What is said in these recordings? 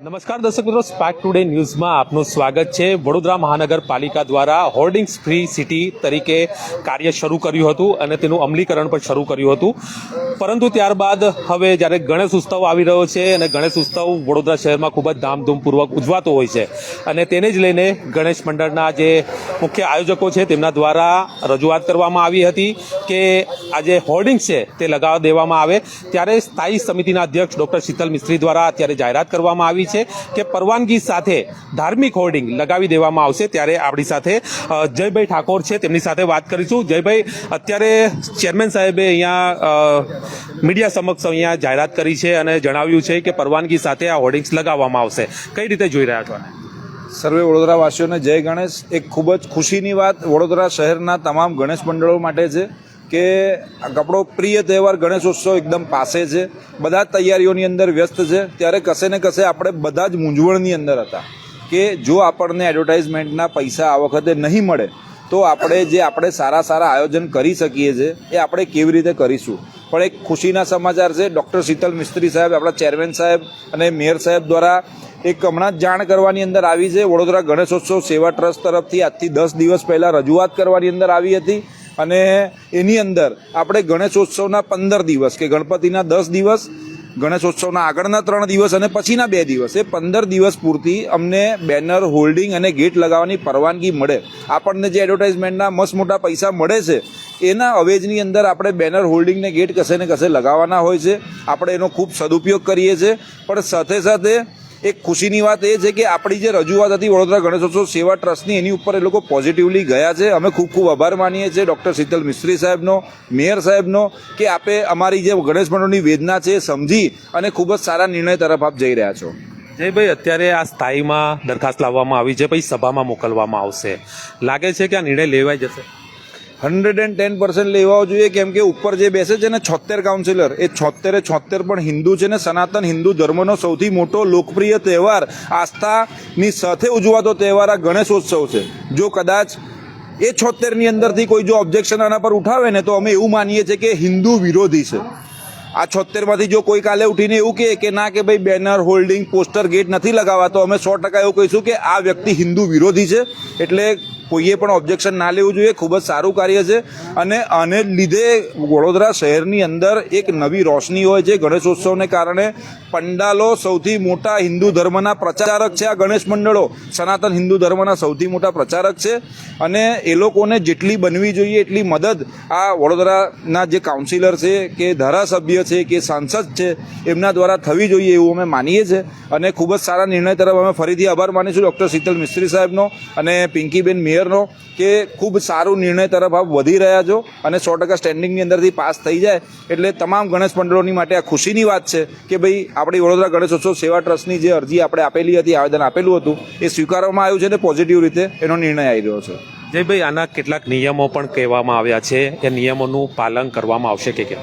નમસ્કાર દર્શક મિત્રો સ્પાર્ક ટુડે ન્યૂઝમાં આપનું સ્વાગત છે. વડોદરા મહાનગરપાલિકા દ્વારા હોર્ડિંગ્સ ફ્રી સિટી તરીકે કાર્ય શરૂ કર્યું હતું અને તેનું અમલીકરણ પણ શરૂ કર્યું હતું. પરંતુ ત્યારબાદ હવે જ્યારે ગણેશ ઉત્સવ આવી રહ્યો છે અને ગણેશ ઉત્સવ વડોદરા શહેરમાં ખૂબ જ ધામધૂમપૂર્વક ઉજવાતો હોય છે અને તેને જ લઈને ગણેશ મંડળના જે મુખ્ય આયોજકો છે તેમના દ્વારા રજૂઆત કરવામાં આવી હતી કે આ જે હોર્ડિંગ્સ છે તે લગાવવા દેવામાં આવે. ત્યારે સ્થાયી સમિતિના અધ્યક્ષ ડોક્ટર શીતલ મિસ્ત્રી દ્વારા અત્યારે જાહેરાત કરવામાં આવી છે કે પરવાનગી સાથે ધાર્મિક હોર્ડિંગ લગાવી દેવામાં આવશે ત્યારે આપણી સાથે જયભાઈ ઠાકોર છે. તેમની સાથે વાત કરીશું. જયભાઈ, અત્યારે ચેરમેન સાહેબે અહીંયા મીડિયા સમક્ષ અહીંયા જાહેરાત કરી છે અને જણાવ્યું છે કે પરવાનગી સાથે આ હોર્ડિંગ્સ લગાવવામાં આવશે. કઈ રીતે જોઈ રહ્યા છો સર્વે વડોદરાવાસીઓને જય ગણેશ. એક ખૂબ જ ખુશીની વાત વડોદરા શહેરના તમામ ગણેશ મંડળો માટે છે. કે આપણો પ્રિય તહેવાર ગણેશોત્સવ એકદમ પાસે છે. બધા તૈયારીઓની અંદર વ્યસ્ત છે. ત્યારે કશે ને કશે આપણે બધા જ મૂંઝવણની અંદર હતા કે જો આપણને એડવર્ટાઇઝમેન્ટના પૈસા આ વખતે નહીં મળે, તો આપણે જે આપણે સારા સારા આયોજન કરી શકીએ છીએ, એ આપણે કેવી રીતે કરીશું? પણ એક ખુશીના સમાચાર છે. ડૉક્ટર શીતલ મિસ્ત્રી સાહેબ, આપણા ચેરમેન સાહેબ અને મેયર સાહેબ દ્વારા એક હમણાં જ જાણ કરવાની અંદર આવી છે. વડોદરા ગણેશોત્સવ સેવા ટ્રસ્ટ તરફથી આજથી દસ દિવસ પહેલાં રજૂઆત કરવાની અંદર આવી હતી. અને એની અંદર આપણે ગણેશોત્સવના પંદર દિવસ કે ગણપતિના દસ દિવસ, ગણેશોત્સવના આગળના ત્રણ દિવસ અને પછીના બે દિવસ. એ પંદર દિવસ પૂરતી અમને બેનર, હોલ્ડિંગ અને ગેટ લગાવવાની પરવાનગી મળે. આપણને જે એડવર્ટાઇઝમેન્ટના મસ્ત મોટા પૈસા મળે છે, એના અવેજની અંદર આપણે બેનર હોલ્ડિંગને ગેટ કશે ને કશે લગાવવાના હોય છે. આપણે એનો ખૂબ સદુપયોગ કરીએ છીએ. પણ સાથે સાથે એક ખુશીની વાત એ છે કે આપણી જે રજૂઆત હતી વડોદરા ગણેશોત્સવ સેવા ટ્રસ્ટની, એની ઉપર એ લોકો પોઝિટિવલી ગયા છે. અમે ખૂબ ખૂબ આભાર માનીએ છીએ ડૉક્ટર શીતલ મિસ્ત્રી સાહેબનો, મેયર સાહેબનો, કે આપે અમારી જે ગણેશ મંડળની વેદના છે એ સમજી અને ખૂબ જ સારા નિર્ણય તરફ આપ જઈ રહ્યા છો. જયભાઈ, અત્યારે આ સ્થાયીમાં દરખાસ્ત લાવવામાં આવી છે, પછી સભામાં મોકલવામાં આવશે. લાગે છે કે આ નિર્ણય લેવાઈ જશે? હંડ્રેડ એન્ડ ટેન પર્સન્ટ લેવા જોઈએ કેમ કે ઉપર જે બેસે છે ને છોતેર કાઉન્સિલર એ છોતેરે છોતેર પણ હિન્દુ છે ને સનાતન હિન્દુ ધર્મનો સૌથી મોટો લોકપ્રિય તહેવાર આસ્થાની સાથે ઉજવાતો તહેવાર આ ગણેશોત્સવ છે. જો કદાચ એ છોતેરની અંદરથી કોઈ જો ઓબ્જેક્શન આના પર ઉઠાવે ને તો અમે એવું માનીએ છીએ કે હિન્દુ વિરોધી છે. આ છોતેરમાંથી જો કોઈ કાલે ઉઠીને એવું કહે કે ના કે ભાઈ બેનર હોલ્ડિંગ પોસ્ટર ગેટ નથી લગાવવા તો અમે સો ટકા એવું કહીશું કે આ વ્યક્તિ હિન્દુ વિરોધી છે. એટલે કોઈએ પણ ઓબ્જેક્શન ના લેવું જોઈએ, ખૂબ જ સારું કાર્ય છે. અને આને લીધે વડોદરા શહેરની અંદર એક નવી રોશની હોય છે ગણેશોત્સવને કારણે. પંડાલો સૌથી મોટા હિન્દુ ધર્મના પ્રચારક છે આ ગણેશ મંડળો. સનાતન હિન્દુ ધર્મના સૌથી મોટા પ્રચારક છે. અને એ લોકોને જેટલી બનવી જોઈએ એટલી મદદ આ વડોદરાના જે કાઉન્સિલર છે કે ધારાસભ્ય છે કે સાંસદ છે, એમના દ્વારા થવી જોઈએ એવું અમે માનીએ છીએ અને ખૂબ જ સારા નિર્ણય તરફ અમે ફરીથી આભાર માનીશું ડૉક્ટર શીતલ મિસ્ત્રી સાહેબનો અને પિંકીબેન મેયરનો કે ખૂબ સારું નિર્ણય તરફ આપ વધી રહ્યા છો અને સો ટકા સ્ટેન્ડિંગની અંદરથી પાસ થઈ જાય એટલે તમામ ગણેશ મંડળોની માટે આ ખુશીની વાત છે કે ભાઈ આપણી વડોદરા ગણેશોત્સવ સેવા ટ્રસ્ટની જે અરજી આપણે આપેલી હતી આવેદન આપેલું હતું એ સ્વીકારવામાં આવ્યું છે અને પોઝિટિવ રીતે એનો નિર્ણય આવી રહ્યો છે. જયભાઈ આના કેટલાક નિયમો પણ કહેવામાં આવ્યા છે એ નિયમોનું પાલન કરવામાં આવશે કે કેમ?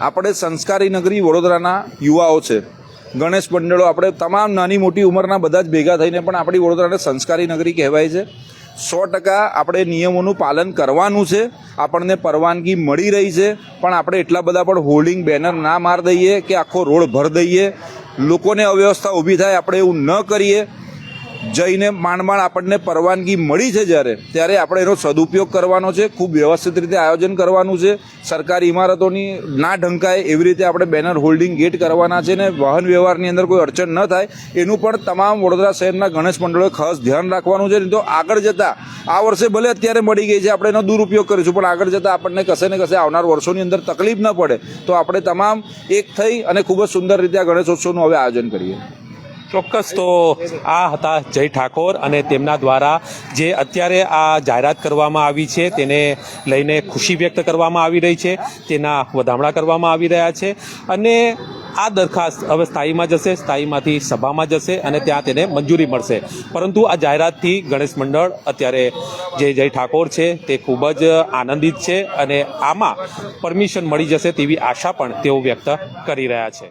આપણે સંસ્કારી નગરી વડોદરાના યુવાઓ છે. ગણેશ મંડળો આપણે તમામ નાની મોટી ઉંમરના બધા જ ભેગા થઈને પણ આપણી વડોદરાને સંસ્કારી નગરી કહેવાય છે. સો ટકા આપણે નિયમોનું પાલન કરવાનું છે. આપણને પરવાનગી મળી રહી છે. પણ આપણે એટલા બધા પણ હોર્ડિંગ બેનર ના માર દઈએ કે આખો રોડ ભર દઈએ. લોકોને અવ્યવસ્થા ઊભી થાય, આપણે એવું ન કરીએ. જઈને માંડ માંડ આપણને પરવાનગી મળી છે જ્યારે, ત્યારે આપણે એનો સદુપયોગ કરવાનો છે, ખૂબ વ્યવસ્થિત રીતે આયોજન કરવાનું છે. સરકારી ઇમારતોની ના ઢંકાય એવી રીતે આપણે બેનર હોલ્ડિંગ ગેટ કરવાના છે ને વાહન વ્યવહારની અંદર કોઈ અડચણ ન થાય. એનું પણ તમામ વડોદરા શહેરના ગણેશ મંડળોએ ખાસ ધ્યાન રાખવાનું છે. નહીં તો આગળ જતાં, આ વર્ષે ભલે અત્યારે મળી ગઈ છે, આપણે એનો દુરુપયોગ કરીશું, પણ આગળ જતાં આપણને કશે ને કશે આવનાર વર્ષોની અંદર તકલીફ ન પડે. તો આપણે તમામ એક થઈ અને ખૂબ જ સુંદર રીતે આ ગણેશોત્સવનું હવે આયોજન કરીએ. ચોક્કસ તો આ હતા જય ઠાકોર અને તેમના દ્વારા જે અત્યારે આ જાહેરાત કરવામાં આવી છે તેને લઈને ખુશી વ્યક્ત કરવામાં આવી રહી છે, તેના વધામણા કરવામાં આવી રહ્યા છે અને આ દરખાસ્ત હવે સ્થાયીમાં જશે, સ્થાયીમાંથી સભામાં જશે અને ત્યાં તેને મંજૂરી મળશે. પરંતુ આ જાહેરાતથી ગણેશ મંડળ અત્યારે જે જય ઠાકોર છે તે ખૂબ જ આનંદિત છે અને આમાં પરમિશન મળી જશે તેવી આશા પણ તેઓ વ્યક્ત કરી રહ્યા છે.